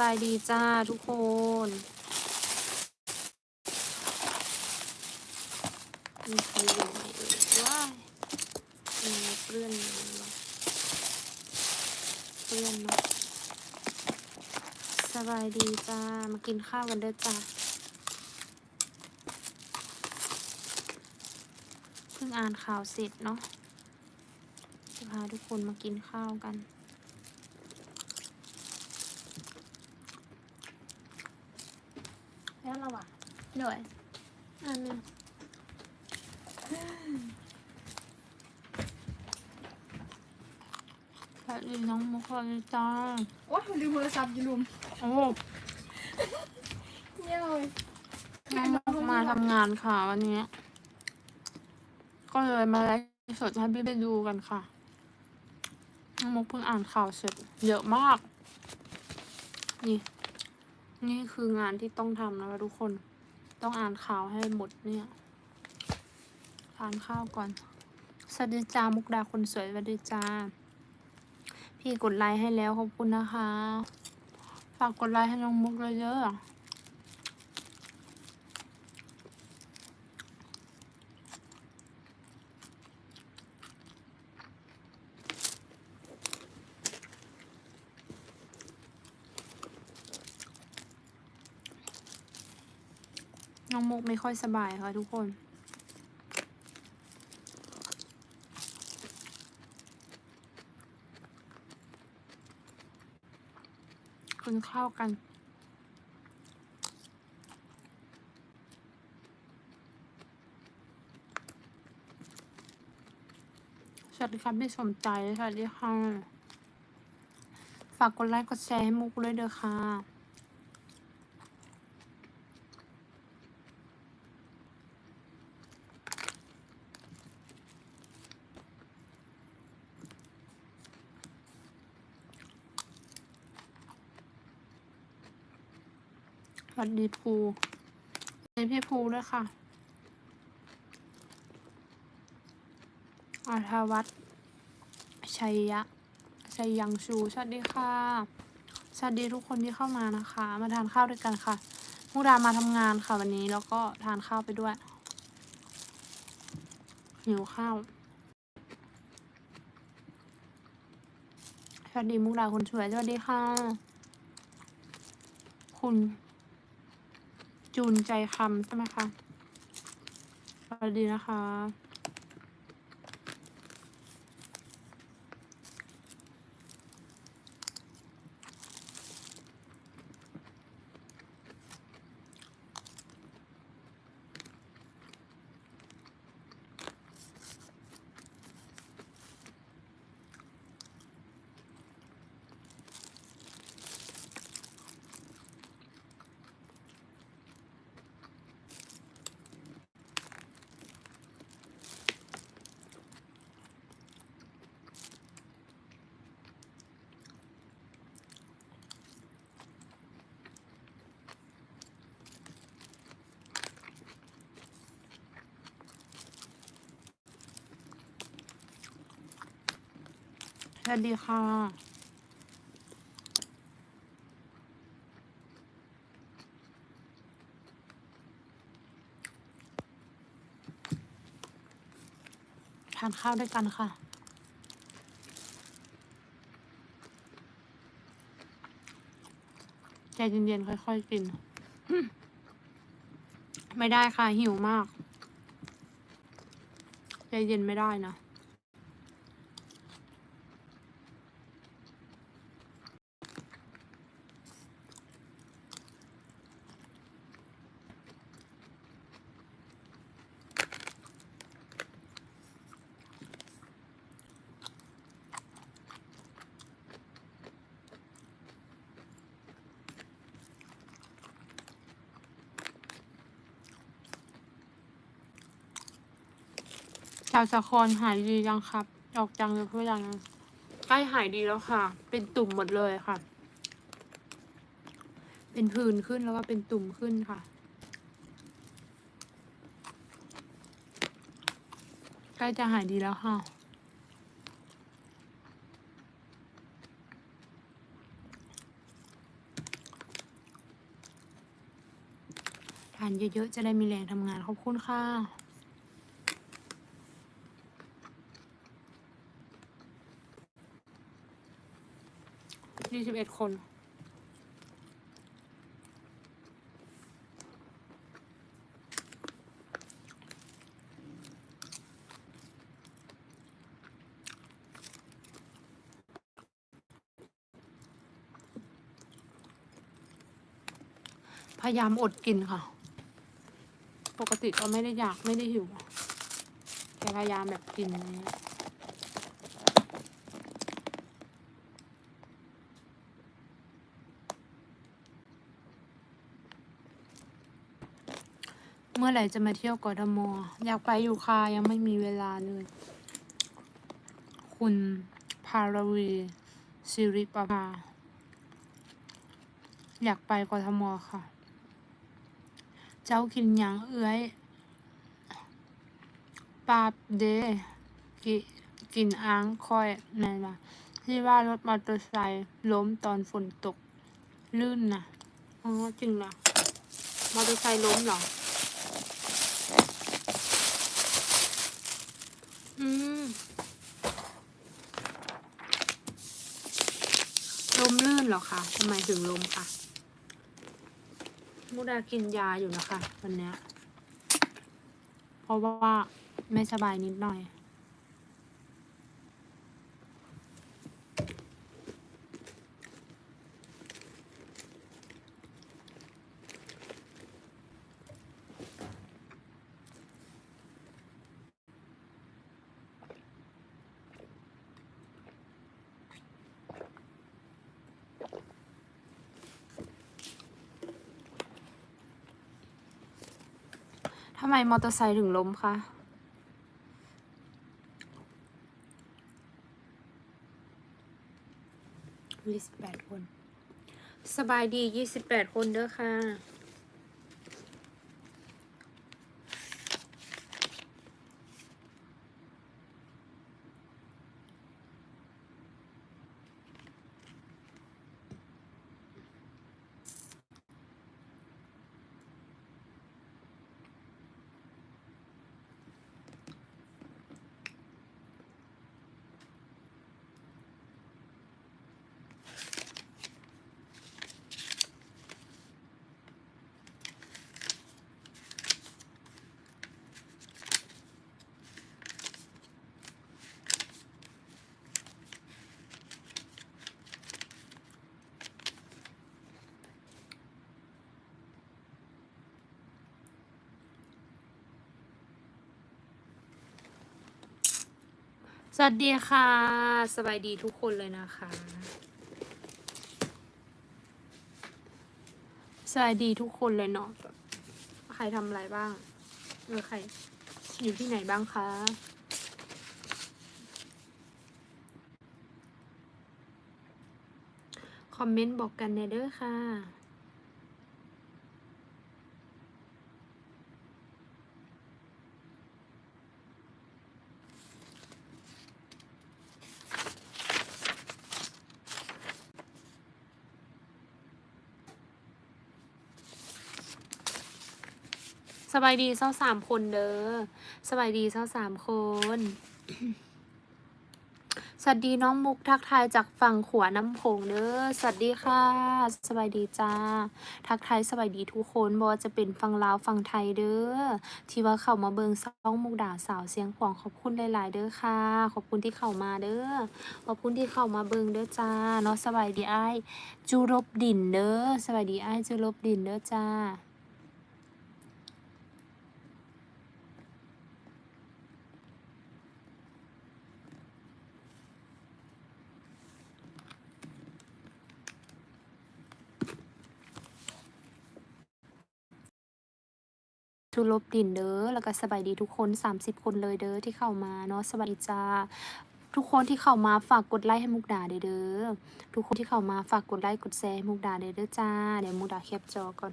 บายดีจ้าทุกคน มีใครอยู่ไหมเอ่ยว้ายมีเพื่อนเนอะเพื่อนเนาะสบายดีจ้า มากินข้าวกันเด้อจ้าเพิ่งอ่านข่าวเสร็จเนาะ จะพาทุกคนมากินข้าวกัน แล้วเราอะหน่อยอันหนึงสวัสดีน้องมุกสวัสดีจ้าโอ้ยลืมโทรศัพท์อยู่ลุมโอ้เนี่ยเลยน้องมุกมาทำงานค่ะวันนี้ ก็เลยมาไลฟ์สดให้พี่ไปดูกันค่ะน้องมุกเพิ่งอ่านข่าวเสร็จเยอะมาก นี่ นี่คืองานที่ต้องทำนะคะทุกคน ต้องอ่านข่าวให้หมดเนี่ยทานข้าวก่อน สวัสดีจ้ามุกดาคนสวยสวัสดีจ้า พี่กดไลค์ให้แล้วขอบคุณนะคะ ฝากกดไลค์ให้น้องมุกเยอะ มุกไม่ค่อยสบายค่ะทุกคนกินข้าวกันสวัสดีครับพี่สมใจสวัสดีค่ะ ฝากกดไลค์กดแชร์ให้มุกเลยเด้อค่ะ วัสดีภูสวัสดีพี่ภูด้วยค่ะอาทาวัตชัยยะชัยยังชูสวัสดีค่ะ สวัสดีทุกคนที่เข้ามานะคะ มาทานข้าวด้วยกันค่ะมุกดามาทำงานค่ะวันนี้แล้วก็ทานข้าวไปด้วย หิวข้าว สวัสดีมุกดาคนสวยสวัสดีค่ะ คุณ จูนใจคำใช่ไหมคะสวัสดีนะคะ วัสดีค่ะทานข้าวด้วยกันค่ะใจเย็นๆค่อยๆกิน ไม่ได้ค่ะ หิวมาก ใจเย็นไม่ได้นะาวสะครหายดียังครับ ออกจังเลยเพื่อนยังใกล้หายดีแล้วค่ะ เป็นตุ่มหมดเลยค่ะ เป็นพื้นขึ้นแล้วก็เป็นตุ่มขึ้นค่ะใกล้จะหายดีแล้วค่ะทานเยอะๆจะได้มีแรงทำงานขอบคุณค่ะ ยี่สิบเอ็ดคน พยายามอดกินค่ะ ปกติก็ไม่ได้อยากไม่ได้หิวแต่พยายามแบบกินอ เมื่อไหร่จะมาเที่ยวกอทมอยากไปอยู่ค่ะยังไม่มีเวลาเลย คุณพารวีสิริประภาอยากไปกทมค่ะ เจ้ากินยังเอื้อยปาบเดกิกินอ้างคอยนั่นละที่ว่ารถมอเตอร์ไซค์ล้มตอนฝนตก ลื่นนะอ๋อจริงเหรอมอเตอร์ไซค์ล้มเหรอ อืมลมลื่นเหรอคะทำไมถึงลมคะมุดากินยาอยู่นะคะ วันนี้เพราะว่าไม่สบายนิดหน่อย ทำไมมอเตอร์ไซค์ถึงล้มคะยี่สิบแปดคน สบายดียี่สิบแปดคนเด้อค่ะ วัสดีค่ะ สบายดีทุกคนเลยนะคะ สบายดีทุกคนเลยเนาะ ใครทำอะไรบ้าง เออใคร อยู่ที่ไหนบ้างคะคอมเมนต์บอกกันในเด้อค่ะ บายดีเศร้าสามคนเด้อสบายดีเศร้าสามคน สวัสดีน้องมุกทักทายจากฝั่งขวาน้ำโขงเด้อสวัสดีค่ะ สบายดีจ้า ทักทายสบายดีทุกคนบ่ว่าจะเป็นฝั่งลาวฝั่งไทยเด้อที่ว่าเข้ามาเบิงซ่องมุกดาสาวเสียงขวางขอบคุณหลาย ๆ เด้อค่ะ ขอบคุณที่เข้ามาเด้อขอบคุณที่เข้ามาเบิงเด้อจ้าเนาะสบายดีไอ้จูรบดินเด้อสบายดีไอ้จูรบดินเด้อจ้า ทุลบดินเด้อแล้วก็สบายดีทุกคน 30 คนเลยเด้อที่เข้ามาเนาะสวัสดีจ้าทุกคนที่เข้ามาฝากกดไลค์ให้มุกดาเด้อทุกคนที่เข้ามาฝากกดไลค์กดแชร์ให้มุกดาเด้อจ้าเดี๋ยวมุกดาแคปจอก่อน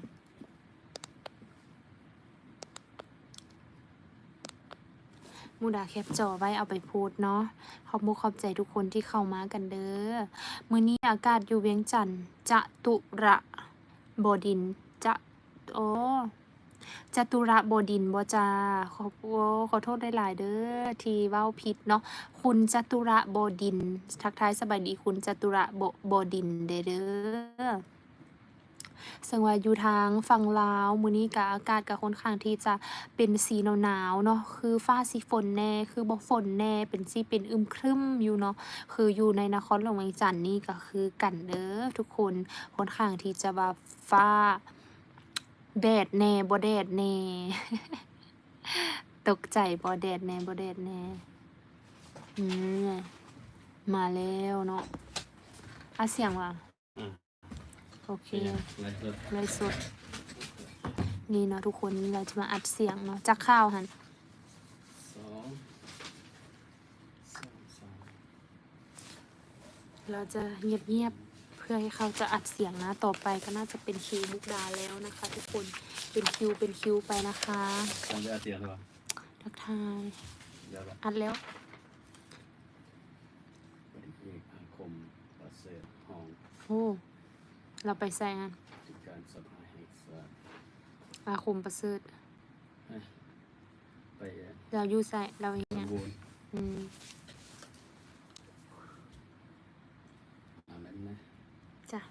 มุกดาแคปจอไว้เอาไปพูดเนาะ ขอบมุกขอบใจทุกคนที่เข้ามากันเด้อ มื้อนี้อากาศอยู่เวียงจันทน์จะตุระบดินจะโอ้ จตุระบดินบจาขอโอ้ขอโทษได้หลายเด้อที่เว้าผิดเนาะคุณจตุระบดิน ทักทายสบายดีคุณจตุระบบดินเด้อเด้อซึ่งว่าอยู่ทางฝั่งลาวมื้อนี้ก็อากาศก็ค่อนข้างที่จะเป็นสีหนาวๆเนาะคือฟ้าสิฝนแน่คือบ่ฝนแน่เป็นสิเป็นอึมครึมอยู่เนาะคืออยู่ในนครหลวงเวียงจันทน์นี่ก็คือกันเด้อทุกคนค่อนข้างที่จะว่าฟ้า แดดแน่บ่แดดแน่ ตกใจบ่แดดแน่บ่แดดแน่อืมมาแล้วเนาะอะเสียงว่ะอืม โอเค ไลฟ์สดไลฟ์สดนี่เนาะทุกคนเราจะมาอัดเสียงเนาะจากข้าวหันสองสามสามเราจะเงียบๆเพื่อให้เขาจะอัดเสียงนะ ต่อไปก็น่าจะเป็นคิวมุกดาแล้วนะคะ ทุกคน เป็นคิว เป็นคิวไปนะคะทำได้อาเซียนหรือเปล่าทักทาย เดี๋ยวละอัดแล้วปฏิเอกอาคมประเสริฐห้องโอ้ เราไปแซงที่การสภาแห่งสาอาคมประเสริฐไปเราอยู่ใส่เราสเนี่ยมบูรณ์อืม อ่านนั้นนะ จ้ะ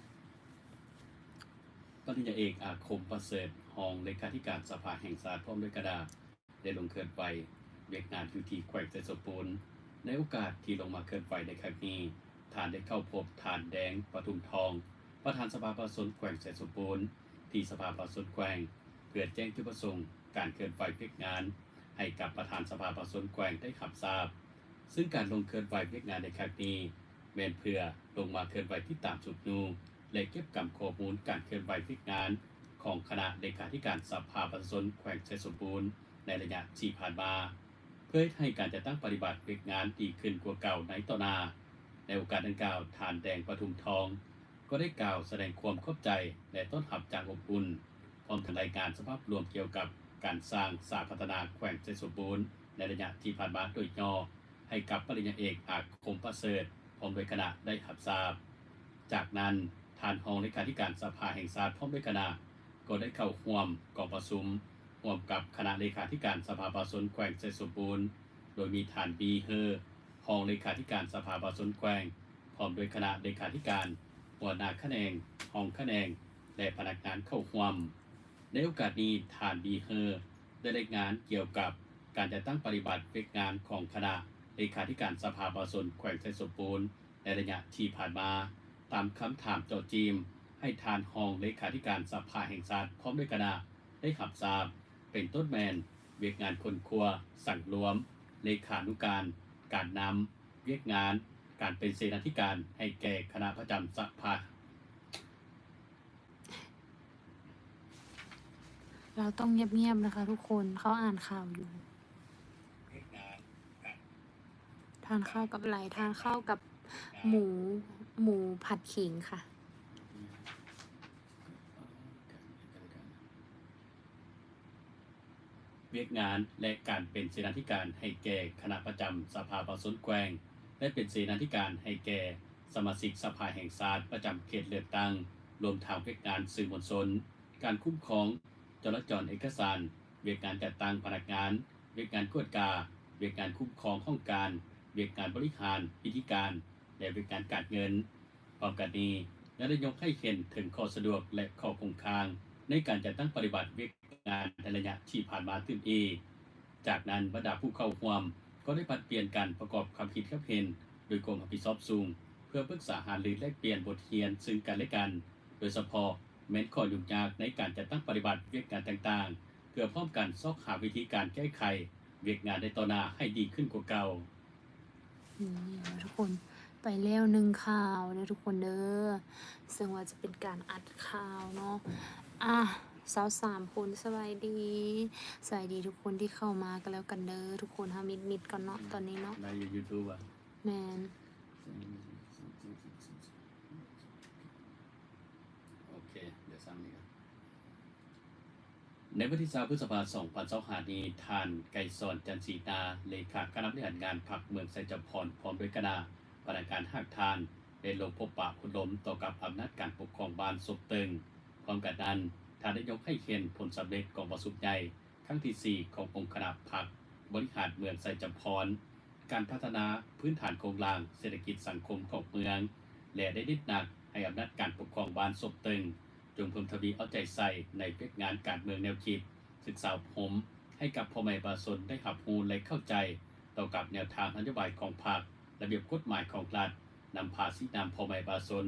ปริญญาเอกอาคมประเสริฐหองเลขาธิการสภาแห่งสาพร้อมด้วยกระดาษได้ลงเคลื่อนไหวเวียกงานยูทีแขวงเซสปูนในโอกาสที่ลงมาเคลื่อนไหวในครั้งนี้ทานได้เข้าพบทานแดงปทุมทอง ประธานสภาประสนแขวงเสสปูนที่สภาประสนแขวงเพื่อแจ้งจุดประสงค์การเคลื่อนไหวเวียกงาน ให้กับประธานสภาประสนแขวงได้ขับทราบ ซึ่งการลงเคลื่อนไหวเวียกงานในครั้งนี้แมนเพื่อลงมาเคลื่อนไหวที่ตามสุดนู และเก็บกำข้อมูลการเคลื่อนไหวเวียกงาน ของคณะเลขาธิการสภาประชาชนแขวงเชยสมบูรณ์ในระยะที่ผ่านมา เพื่อให้การจัดตั้งปฏิบัติเวียกงานดีขึ้นกว่าเก่าในต่อนา ในโอกาสดังกล่าวทานแดงปทุมทอง ก็ได้กล่าวแสดงความเข้าใจและต้อนรับจากอบอุ่นพร้อมทั้งรายงานสภาพรวมเกี่ยวกับการสร้างสาพัฒนาแขวงเชยสมบูรณ์ในระยะที่ผ่านมาโดยย่อให้กับปริญญาเอกอาคมประเสริฐพร้อมด้วยคณะได้รับทราบ จากนั้น ทานรองเลขาธิการสภาแห่งชาติพร้อมด้วยคณะก็ได้เข้าร่วมกองประชุมร่วมกับคณะเลขาธิการสภาประชาชนแขวงเซสมบูรณ์ โดยมีฐานบีเฮอร์รองเลขาธิการสภาประชาชนแขวงพร้อมด้วยคณะเลขาธิการหัวหน้าคะแนนห้องคะแนนและพนักงานเข้าร่วม ในโอกาสนี้ฐานบีเฮอร์ได้รายงานเกี่ยวกับการจัดตั้งปฏิบัติเวกงานของคณะเลขาธิการสภาประชาชนแขวงเซสมบูรณ์ในระยะที่ผ่านมา ตามคำถามเจาะจีม ให้ทานห้องเลขาธิการสภาแห่งชาติพร้อมด้วยคณะได้ขับทราบเป็นต้นแมน เวียกงานคนครัว สั่งรวม เลขานุการ การนำเวียกงาน การเป็นเสนาธิการให้แก่คณะประจำสภาเราต้องเงียบๆนะคะ ทุกคนเขาอ่านข่าวอยู่เวียกงานการทานข้าวกับอะไรทานข้าวกับ หมูหมูผัดขิงค่ะ เวียกงานและการเป็นเสนาธิการให้แก่คณะประจำสภาประสนแกวง และเป็นเสนาธิการให้แก่สมาชิกสภาแห่งชาติประจำเขตเลือกตั้ง รวมทางเวียกงานสื่อมวลชน การคุ้มครองจราจรเอกสาร เวียกงานจัดตั้งพนักงาน เวียกงานกวดกา เวียกงานคุ้มครองห้องการ เวียกงานบริหารพิธีการ และเวียกานการเงินพร้อมกันนี้ยังได้ยกให้เห็นถึงข้อสะดวกและข้อคงคาง ในการจัดตั้งปฏิบัติเวียกงานในระยะที่ผ่านมาตื่นเองจากนั้นบรรดาผู้เข้าร่วมก็ได้ปัดเปลี่ยนการประกอบความคิดครับเห็น โดยกรมอภิสอบสูงเพื่อปรึกษาหารือและเปลี่ยนบทเรียนซึ่งกันและกัน โดยเฉพาะแม้นข้อยุ่งยากในการจัดตั้งปฏิบัติเวียกงานต่างๆ เพื่อพร้อมกันซอกหาวิธีการแก้ไข เวียกงานในต่อหน้าให้ดีขึ้นกว่าเก่าทุกคน ไปแล้วหนึ่งข่าวเด้อทุกคนเด้อซึ่งว่าจะเป็นการอัดข่าวเนาะอะสาวสามคนสบายดีสวัสดีทุกคนที่เข้ามากันแล้วกันเด้อทุกคนฮามิดมิดก่อนเนาะตอนนี้เนาะในยูทูบอะแมนโอเค เดี๋ยวซ้ำนี่กันในวันที่3พฤษภาคม2025นี้ทานไกรสอนจันทร์ศรีนาเลขาคณะบริหารงานพรรคเมืองไซจพรพร้อมด้วยคณะ พนักงานหักทานได้ลงพบปะคุณลมต่อกับอำนาจการปกครองบานศพตึงพร้อมกันนั้นทานได้ยกให้เห็นผลสำเร็จของประสุใหญ่ครั้งที่ 4 ขององค์คณะพักบริหารเมืองไซจำพร การพัฒนาพื้นฐานโครงล่างเศรษฐกิจสังคมของเมือง และได้นิดหนักให้อำนาจการปกครองบานสบตึง จงเพิ่มทวีเอาใจใส่ในเวียกงานการเมืองแนวคิด ศึกษาผมให้กับพ่อแม่ประชาชนได้หับหูและเข้าใจต่อกับแนวทางนโยบายของพรรค ระเบียบกฎหมายของรัฐนำพาสีนำพอแม่ประชาชน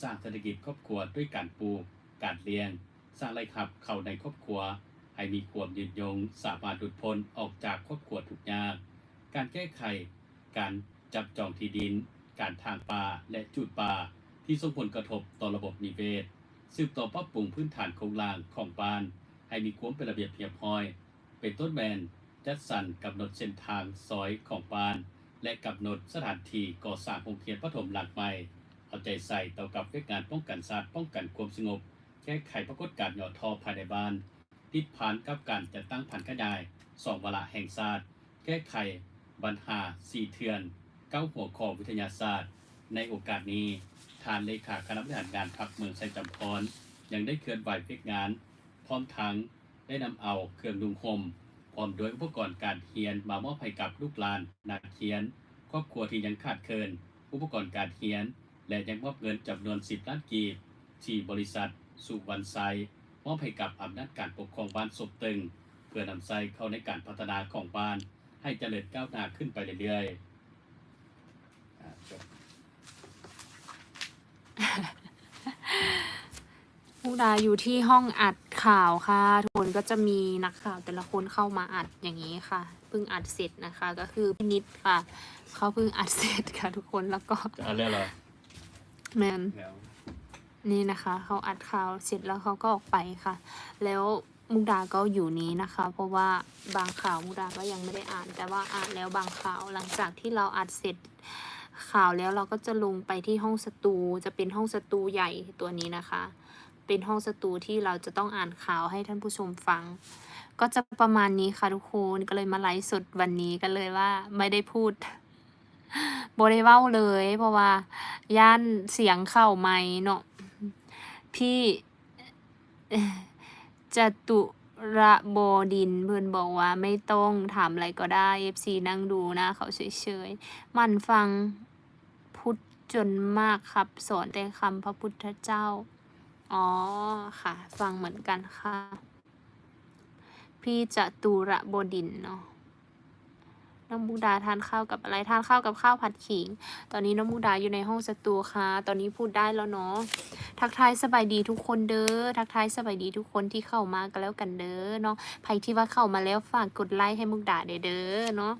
สร้างเศรษฐกิจครอบครัวด้วยการปลูก การเลี้ยง สร้างไรายรับเข้าในครอบครัว ให้มีความยืนยง สามารถหลุดพ้นออกจากครอบครัวทุกยากการแก้ไข การจับจองที่ดิน การทางป่าและจุดป่าที่ส่งผลกระทบต่อระบบนิเวศสืบต่อปรับปรุงพื้นฐานโครงล่างของบ้าน ให้มีความเป็นระเบียบเพียบพอย เป็นต้นแบบจัดสรรกำหนดเส้นทางซอยของบ้าน และกำหนดสถานที่ก่อสร้างโรงเรียนประถมหลักใหม่ เอาใจใส่ต่อกับเรื่องการป้องกันศาสตร์ป้องกันความสงบ แก้ไขปรากฏการณ์หย่อทอภายในบ้านติดผ่านกับการจัดตั้งพันธุ์ขยายสองวาระแห่งศาสตร์ แก้ไขปัญหาสี่เทือนเก้าหัวข้อวิทยาศาสตร์ ในโอกาสนี้ทานเลขาคณะบริหารงานพักเมืองไซจำพรยังได้เคลื่อนไหวเพียกงาน พร้อมทั้งได้นำเอาเครื่องนุ่งหม พร้อมด้วยอุปกรณ์การเรียนมามอบให้กับลูกหลาน นักเขียน ครอบครัวที่ยังขาดเคินอุปกรณ์การเขียน และยังมอบเงินจำนวน 10 ล้านกีบ ที่บริษัท สุวรรณไซมอบให้กับอำนาจการปกครองบ้านศพตึง เพื่อนำไซเข้าในการพัฒนาของบ้าน ให้เจริญก้าวหน้าขึ้นไปเรื่อยๆจบ มุกดาอยู่ที่ห้องอัดข่าวค่ะ ทุกคนก็จะมีนักข่าวแต่ละคนเข้ามาอัดอย่างนี้ค่ะเพิ่งอัดเสร็จนะคะ ก็คือพี่นิดค่ะเขาเพิ่งอัดเสร็จค่ะ ทุกคนแล้วก็จะเอาเรื่องอะไรแมนแล้วนี่นะคะเขาอัดข่าวเสร็จแล้วเขาก็ออกไปค่ะ แล้วมุกดาก็อยู่นี้นะคะ เพราะว่าบางข่าวมุกดาก็ยังไม่ได้อ่าน แต่ว่าอ่านแล้วบางข่าวหลังจากที่เราอัดเสร็จข่าวแล้วเราก็จะลงไปที่ห้องสตูจะเป็นห้องสตูใหญ่ตัวนี้นะคะ เป็นห้องสตูที่เราจะต้องอ่านข่าวให้ท่านผู้ชมฟัง ก็จะประมาณนี้ค่ะทุกคนก็เลยมาไลฟ์สดวันนี้กันเลยว่าไม่ได้พูดโบได้เว้าเลย เพราะว่า ย่านเสียงเข้าไม่เนาะพี่จตุระโบดินเพื่อนบอกว่าไม่ต้องถามอะไรก็ได้ FC นั่งดูนะ เขาเฉยๆ มันฟังพุทธจนมากครับ สอนแต่คำพระพุทธเจ้า อ๋อ ค่ะ ฟังเหมือนกันค่ะ พี่จตุระโบดินเนาะน้องมุกดาทานข้าวกับอะไรทานข้าวกับข้าวผัดขิง ตอนนี้น้องมุกดาอยู่ในห้องสตูค่ะ ตอนนี้พูดได้แล้วเนาะทักทายสบายดีทุกคนเด้อทักทายสบายดีทุกคนที่เข้ามากันแล้วกันเด้อเนาะใครที่ว่าเข้ามาแล้วฝากกดไลค์ให้มุกดาเด้อเนาะ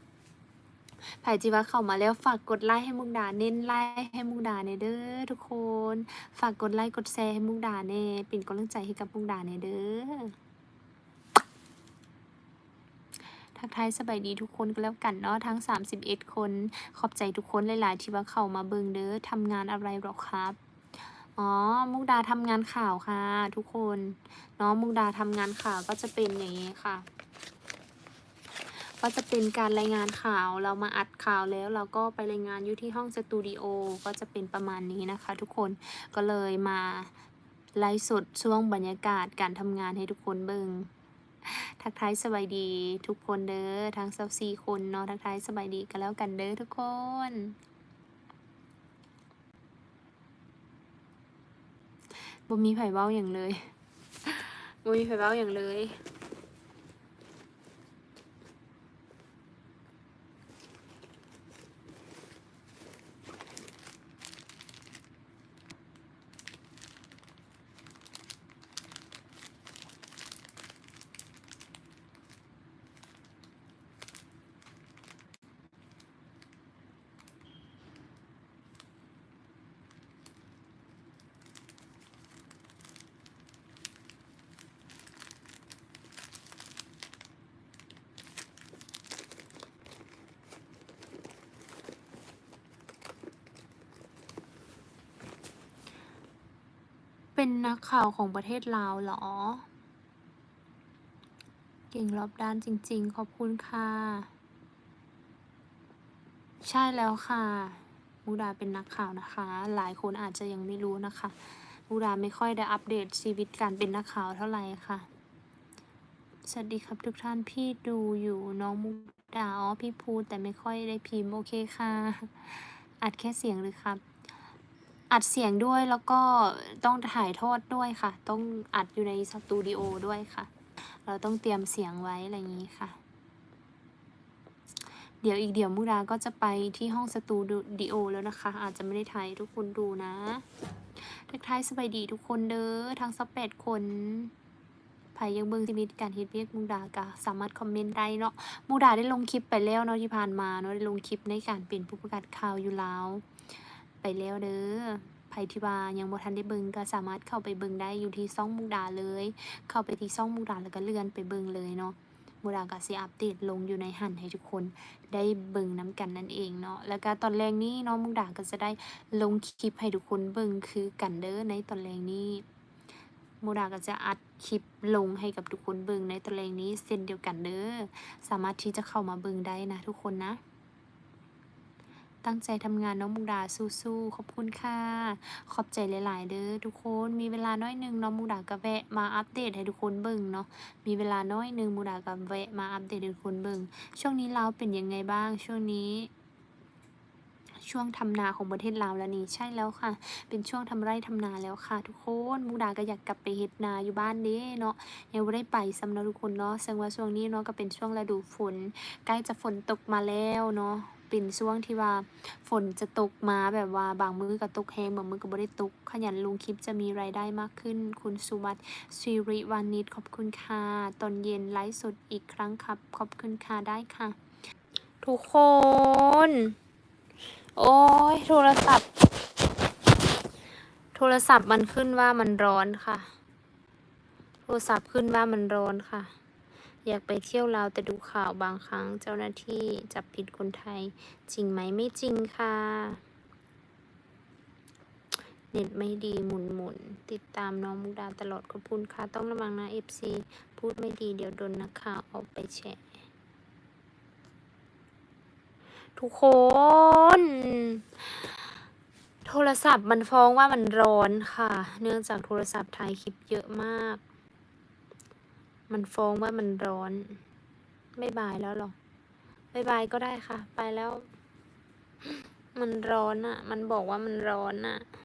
ใครที่ว่าเข้ามาแล้วฝากกดไลค์ให้มุกดาเน้นไลค์ให้มุกดาเนเด้อทุกคน ฝากกดไลค์กดแชร์ให้มุกดาเน่เป็นกำลังใจให้กับมุกดาเนเด้อทักทายสบายดีทุกคนก็แล้วกันเนาะทั้ง 31 คนขอบใจทุกคนหลาย ๆ ที่ว่าเข้ามาเบิงเด้อทำงานอะไรหรอครับอ๋อ มุกดาทำงานข่าวค่ะ ทุกคน เนาะมุกดาทำงานข่าวก็จะเป็นอย่างนี้ค่ะ ก็จะเป็นการรายงานข่าวเรามาอัดข่าวแล้ว เราก็ไปรายงานอยู่ที่ห้องสตูดิโอก็จะเป็นประมาณนี้นะคะ ทุกคนก็เลยมาไลฟ์สดช่วงบรรยากาศการทำงานให้ทุกคนเบิงทักทายสบายดีทุกคนเด้อทั้งสสี่คนเนาะทักทายสบายดีกันแล้วกันเด้อทุกคนบ่มีไผ่เว้าอย่างเลยบ่มีไผ่เว้าอย่างเลย เป็นนักข่าวของประเทศลาวเหรอ เก่งรอบด้านจริง ๆ ขอบคุณค่ะ ใช่แล้วค่ะมุดาเป็นนักข่าวนะคะ หลายคนอาจจะยังไม่รู้นะคะมุมูดาไม่ค่อยได้อัปเดตชีวิตการเป็นนักข่าวเท่าไหร่ค่ะ สวัสดีครับทุกท่านพี่ดูอยู่น้องมุกดาอ๋อพี่พูดแต่ไม่ค่อยได้พิมพ์โอเคค่ะ อัดแค่เสียงหรือครับ อัดเสียงด้วยแล้วก็ต้องถ่ายทอดด้วยค่ะ ต้องอัดอยู่ในสตูดิโอด้วยค่ะ เราต้องเตรียมเสียงไว้อะไรอย่างนี้ค่ะ เดี๋ยวอีกเดี๋ยวมุดาก็จะไปที่ห้องสตูดิโอแล้วนะคะ อาจจะไม่ได้ถ่ายทุกคนดูนะทักทายสบายดีทุกคนเด้อทั้งสเปดคนไผยังเบิ่งชีวิตการเฮ็ดเวียกมุดาก็สามารถคอมเมนต์ได้เนาะมุดาได้ลงคลิปไปแล้วเนาะที่ผ่านมาเนาะได้ลงคลิปในการเป็นผู้ประกาศข่าวอยู่แล้ว ไปแล้วเด้อไผที่ว่ายังบ่ทันได้เบิงก็สามารถเข้าไปเบิงได้อยู่ที่ช่องมุกดาเลย เข้าไปที่ช่องมุกดาแล้วก็เลื่อนไปเบิงเลยเนาะมุกดาก็สิอัปเดตลงอยู่ในหันให้ทุกคนได้เบิงน้ำกันนั่นเองเนาะแล้วก็ตอนแรกนี้เน้องมุกดาก็จะได้ลงคลิปให้ทุกคนเบิงคือกันเด้อในตอนแรกนี้มุกดาก็จะอัดคลิปลงให้กับทุกคนเบิงในตอนแรกนี้เส้นเดียวกันเด้อ สามารถที่จะเข้ามาเบิงได้นะทุกคนนะ ตั้งใจทำงานน้องมุกดาสู้ๆขอบคุณค่ะ ขอบใจหลาย ๆ เด้อทุกคนมีเวลาน้อยหนึงน้องมุกดาก็แวะมาอัปเดตให้ทุกคนเบิ่งเนาะมีเวลาน้อยหนึงมุกดาก็แวะมาอัปเดตให้ทุกคนเบิ่งช่วงนี้ลาเป็นยังไงบ้างช่วงนี้ช่วงทำนาของประเทศลาวแล้วนี่ใช่แล้วค่ะ เป็นช่วงทำไร่ทำนาแล้วค่ะ ทุกคนมุกดาก็อยากกลับไปเฮ็ดนาอยู่บ้านเด้เนาะยังไม่ได้ไปซ้ำนาะทุกคนเนาะแสดงว่าช่วงนี้เนาะก็เป็นช่วงฤดูฝน ใกล้จะฝนตกมาแล้วเนาะ เป็นช่วงที่ว่าฝนจะตกมาแบบว่าบางมือก็ตกแฮงบางมือก็บ่ได้ตก ขยันลงคลิปจะมีรายได้มากขึ้น คุณสุวัสดิ์สิริวานิชขอบคุณค่ะ ตอนเย็นไลฟ์สดอีกครั้งครับ ขอบคุณค่ะได้ค่ะ ทุกคน โอ้ยโทรศัพท์ โทรศัพท์มันขึ้นว่ามันร้อนค่ะ โทรศัพท์ขึ้นว่ามันร้อนค่ะ อยากไปเที่ยวลาวแต่ดูข่าวบางครั้งเจ้าหน้าที่จับผิดคนไทย จริงไหมไม่จริงค่ะ เน็ตไม่ดีหมุนหมุนติดตามน้องมุกดาตลอดขอบคุณค่ะต้องระวังนะเอฟซีพูดไม่ดีเดี๋ยวโดนนักข่าวเอาไปแชร์ทุกคน โทรศัพท์มันฟ้องว่ามันร้อนค่ะ เนื่องจากโทรศัพท์ถ่ายคลิปเยอะมาก มันฟ้องว่ามันร้อน ไม่บายแล้วหรอกไม่บายก็ได้ค่ะ ไปแล้ว มันร้อนอะ่ะ มันบอกว่ามันร้อนอะ